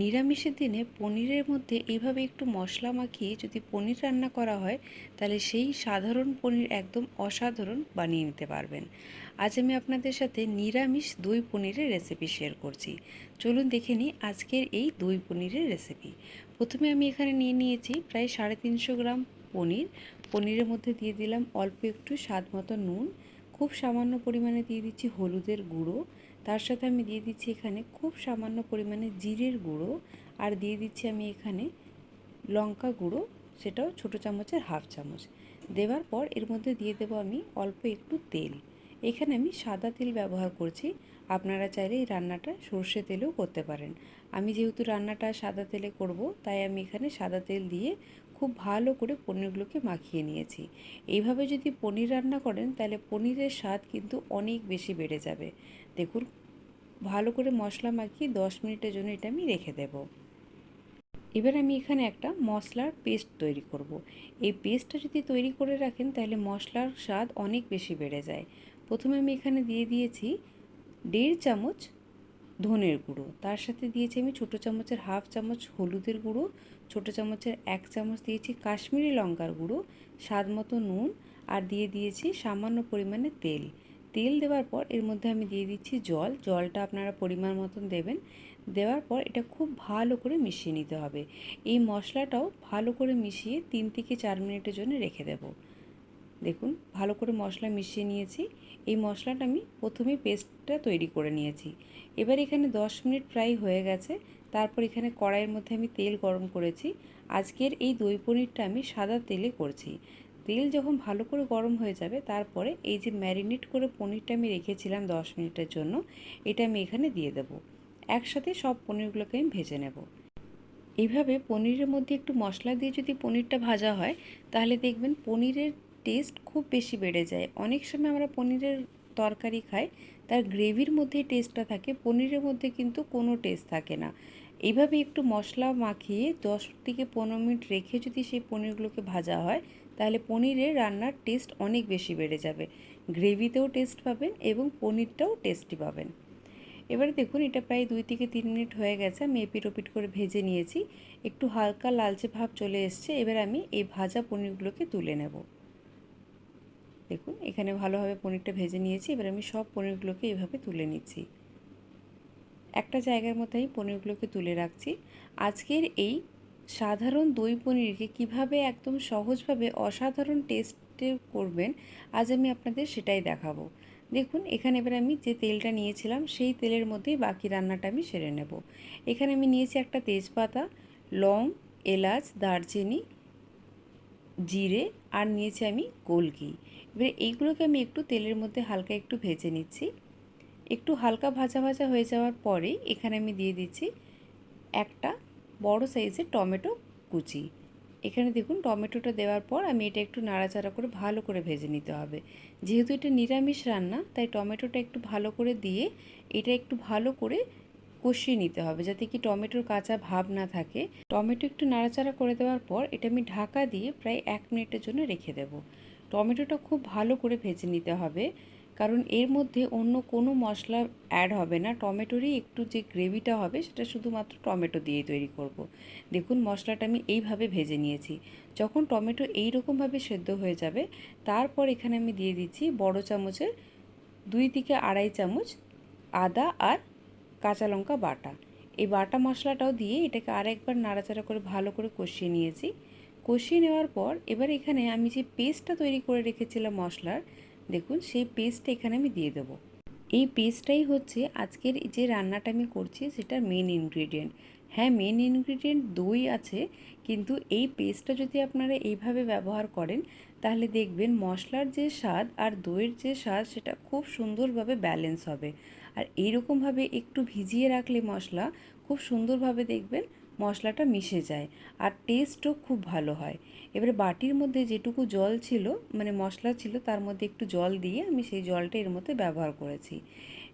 নিরামিষের দিনে পনিরের মধ্যে এইভাবে একটু মশলা মাখিয়ে যদি পনির রান্না করা হয়, তাহলে সেই সাধারণ পনির একদম অসাধারণ বানিয়ে নিতে পারবেন। আজ আমি আপনাদের সাথে নিরামিষ দই পনিরের রেসিপি শেয়ার করছি। চলুন দেখে নিই আজকের এই দই পনিরের রেসিপি প্রথমে আমি এখানে নিয়ে নিয়েছি প্রায় সাড়ে তিনশো গ্রাম পনির। পনিরের মধ্যে দিয়ে দিলাম অল্প একটু স্বাদ মতো নুন। খুব সামান্য পরিমাণে দিয়ে দিচ্ছি হলুদের গুঁড়ো। তার সাথে আমি দিয়ে দিচ্ছি এখানে খুব সামান্য পরিমাণে জিরের গুঁড়ো আর দিয়ে দিচ্ছি আমি এখানে লঙ্কা গুঁড়ো, সেটাও ছোটো চামচের হাফ চামচ। দেওয়ার পর এর মধ্যে দিয়ে দেবো আমি অল্প একটু তেল। এখানে আমি সাদা তেল ব্যবহার করছি। আপনারা চাইলে এই রান্নাটা সর্ষে তেলেও করতে পারেন। আমি যেহেতু রান্নাটা সাদা তেলে করব, তাই আমি এখানে সাদা তেল দিয়ে খুব ভালো করে পনিরগুলোকে মাখিয়ে নিয়েছি। এইভাবে যদি পনির রান্না করেন, তাহলে পনিরের স্বাদ কিন্তু অনেক বেশি বেড়ে যাবে। দেখুন, ভালো করে মশলা মাখিয়ে দশ মিনিটের জন্য এটা আমি রেখে দেব। এবার আমি এখানে একটা মশলার পেস্ট তৈরি করব। এই পেস্টটা যদি তৈরি করে রাখেন, তাহলে মশলার স্বাদ অনেক বেশি বেড়ে যায়। প্রথমে আমি এখানে দিয়ে দিয়েছি দেড় চামচ ধনের গুঁড়ো। তার সাথে দিয়েছি আমি ছোটো চামচের হাফ চামচ হলুদের গুঁড়ো, ছোটো চামচের এক চামচ দিয়েছি কাশ্মীরি লঙ্কার গুঁড়ো, স্বাদ মতো নুন আর দিয়ে দিয়েছি সামান্য পরিমাণে তেল। তেল দেওয়ার পর এর মধ্যে আমি দিয়ে দিচ্ছি জল। জলটা আপনারা পরিমাণ মতন দেবেন। দেওয়ার পর এটা খুব ভালো করে মিশিয়ে নিতে হবে। এই মশলাটাও ভালো করে মিশিয়ে তিন থেকে চার মিনিটের জন্য রেখে দেব। দেখুন, ভালো করে মশলা মিশিয়ে নিয়েছি। এই মশলাটা আমি প্রথমেই পেস্টটা তৈরি করে নিয়েছি। এবার এখানে দশ মিনিট প্রায় হয়ে গেছে। তারপর এখানে কড়াইয়ের মধ্যে আমি তেল গরম করেছি। আজকের এই দই পনিরটা আমি সাদা তেলে করছি। তেল যখন ভালো করে গরম হয়ে যাবে, তারপরে এই যে ম্যারিনেট করে পনিরটা আমি রেখেছিলাম দশ মিনিটের জন্য, এটা আমি এখানে দিয়ে দেব। একসাথে সব পনিরগুলোকে আমি ভেজে নেব। এইভাবে পনিরের মধ্যে একটু মশলা দিয়ে যদি পনিরটা ভাজা হয়, তাহলে দেখবেন পনিরের টেস্ট খুব বেশি বেড়ে যায়। অনেক সময় আমরা পনিরের তরকারি খাই, তার গ্রেভির মধ্যে টেস্টটা থাকে, পনিরের মধ্যে কিন্তু কোনো টেস্ট থাকে না। এইভাবে একটু মশলা মাখিয়ে দশ থেকে পনেরো মিনিট রেখে যদি সেই পনিরগুলোকে ভাজা হয়, তাহলে পনিরের রান্নার টেস্ট অনেক বেশি বেড়ে যাবে। গ্রেভিতেও টেস্ট পাবেন এবং পনিরটাও টেস্টি পাবেন। এবারে দেখুন, এটা প্রায় দুই থেকে তিন মিনিট হয়ে গেছে, আমি এপিট ওপিট করে ভেজে নিয়েছি। একটু হালকা লালচে ভাব চলে এসছে, এবার আমি এই ভাজা পনিরগুলোকে তুলে নেব। দেখুন, এখানে ভালোভাবে পনিরটা ভেজে নিয়েছি। এবার আমি সব পনিরগুলোকে এভাবে তুলে নিচ্ছি। একটা জায়গার মধ্যে আমি পনিরগুলোকে তুলে রাখছি। আজকের এই সাধারণ দই পনিরকে কীভাবে একদম সহজভাবে অসাধারণ টেস্টে করবেন, আজ আমি আপনাদের সেটাই দেখাবো। দেখুন, এখানে এবার আমি যে তেলটা নিয়েছিলাম, সেই তেলের মধ্যেই বাকি রান্নাটা আমি সেরে নেব। এখানে আমি নিয়েছি একটা তেজপাতা, লং, এলাচ, দারচিনি জিরে আর নিয়েছি আমি গোলকি এবারে এইগুলোকে আমি একটু তেলের মধ্যে হালকা একটু ভেজে নিচ্ছি। একটু হালকা ভাজা ভাজা হয়ে যাওয়ার পরেই এখানে আমি দিয়ে দিচ্ছি একটা বড় সাইজের টমেটো কুচি। এখানে দেখুন টমেটোটা দেওয়ার পর আমি এটা একটু নাড়াচাড়া করে ভালো করে ভেজে নিতে হবে। যেহেতু এটা নিরামিষ রান্না, তাই টমেটোটা একটু ভালো করে দিয়ে এটা একটু ভালো করে কষিয়ে নিতে হবে যাতে কি টমেটোর কাঁচা ভাব না থাকে। টমেটো একটু নাড়াচাড়া করে দেওয়ার পর এটা আমি ঢাকা দিয়ে প্রায় এক মিনিটের জন্য রেখে দেব। টমেটোটা খুব ভালো করে ভেজে নিতে হবে, কারণ এর মধ্যে অন্য কোনো মশলা অ্যাড হবে না। টমেটোরই একটু যে গ্রেভিটা হবে সেটা শুধুমাত্র টমেটো দিয়ে তৈরি করব। দেখুন মশলাটা আমি এইভাবে ভেজে নিয়েছি। যখন টমেটো এই রকমভাবে সেদ্ধ হয়ে যাবে, তারপর এখানে আমি দিয়ে দিচ্ছি বড় চামচের দুই থেকে আড়াই চামচ আদা আর কাঁচা লঙ্কা বাটা। এই বাটা মশলাটাও দিয়ে এটাকে আরেকবার নাড়াচাড়া করে ভালো করে কষিয়ে নিয়েছি। কষিয়ে নেওয়ার পর এবার এখানে আমি যে পেস্টটা তৈরি করে রেখেছিলাম মশলার, দেখুন সেই পেস্টটা এখানে আমি দিয়ে দেবো। এই পেস্টটাই হচ্ছে আজকের যে রান্নাটা আমি করছি সেটার মেন ইনগ্রিডিয়েন্ট হ্যাঁ মেন ইনগ্রিডিয়েন্ট দই আছে, কিন্তু এই পেস্টটা যদি আপনারা এইভাবে ব্যবহার করেন, তাহলে দেখবেন মশলার যে স্বাদ আর দইয়ের যে স্বাদ সেটা খুব সুন্দরভাবে ব্যালেন্স হবে। আর এইরকমভাবে একটু ভিজিয়ে রাখলে মশলা খুব সুন্দরভাবে দেখবেন মশলাটা মিশে যায় আর টেস্টও খুব ভালো হয়। এবারে বাটির মধ্যে যেটুকু জল ছিল মানে মশলা ছিল, তার মধ্যে একটু জল দিয়ে আমি সেই জলটা এর মধ্যে ব্যবহার করেছি।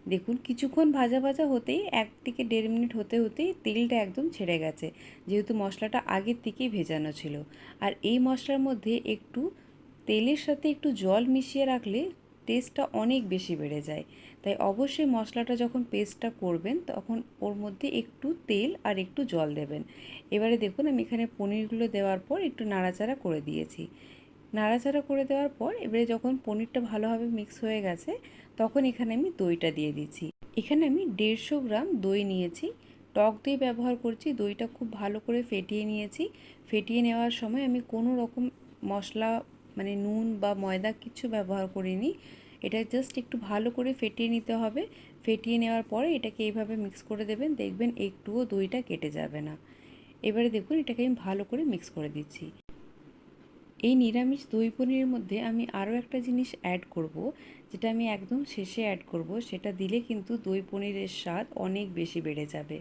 দেখুন, কিছুক্ষণ ভাজা ভাজা হতেই, এক থেকে দেড় মিনিট হতে হতেই তেলটা একদম ছেড়ে গেছে, যেহেতু মশলাটা আগের থেকেই ভেজানো ছিল। আর এই মশলার মধ্যে একটু তেলের সাথে একটু জল মিশিয়ে রাখলে টেস্টটা অনেক বেশি বেড়ে যায়। তাই অবশ্যই মশলাটা যখন পেস্টটা করবেন, তখন ওর মধ্যে একটু তেল আর একটু জল দেবেন। এবারে দেখুন, আমি এখানে পনিরগুলো দেওয়ার পর একটু নাড়াচাড়া করে দিয়েছি। নাড়াচাড়া করে দেওয়ার পর এবারে যখন পনিরটা ভালোভাবে মিক্স হয়ে গেছে, তখন এখানে আমি দইটা দিয়ে দিচ্ছি। এখানে আমি দেড়শো গ্রাম দই নিয়েছি। টক দই ব্যবহার করছি, দইটা খুব ভালো করে ফেটিয়ে নিয়েছি। ফেটিয়ে নেওয়ার সময় আমি কোনো রকম মশলা মানে নুন বা ময়দা কিছু ব্যবহার করিনি। এটা জাস্ট একটু ভালো করে ফেটিয়ে নিতে হবে। ফেটিয়ে নেওয়ার পরে এটাকে এইভাবে মিক্স করে দেবেন। দেখবেন একটুও দইটা কেটে যাবে না। এবারে দেখুন, এটাকে আমি ভালো করে মিক্স করে দিচ্ছি। এই নিরামিষ দই পনিরের মধ্যে আমি আরও একটা জিনিস অ্যাড করব, যেটা আমি একদম শেষে অ্যাড করব। সেটা দিলে কিন্তু দই পনিরের স্বাদ অনেক বেশি বেড়ে যাবে।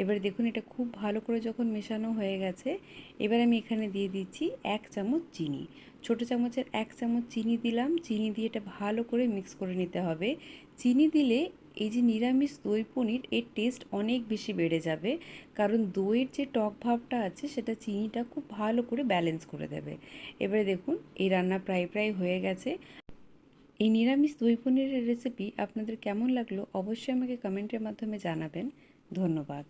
এবারে দেখুন, এটা খুব ভালো করে যখন মেশানো হয়ে গেছে, এবার আমি এখানে দিয়ে দিচ্ছি এক চামচ চিনি। ছোট চামচের এক চামচ চিনি দিলাম। চিনি দিয়ে এটা ভালো করে মিক্স করে নিতে হবে। চিনি দিলে এই যে নিরামিষ দই পনির, এর টেস্ট অনেক বেশি বেড়ে যাবে। কারণ দইয়ের যে টক ভাবটা আছে, সেটা চিনিটা খুব ভালো করে ব্যালেন্স করে দেবে। এবারে দেখুন, এই রান্না প্রায় প্রায় হয়ে গেছে। এই নিরামিষ দই পনিরের রেসিপি আপনাদের কেমন লাগল, অবশ্যই আমাকে কমেন্টের মাধ্যমে জানাবেন। ধন্যবাদ।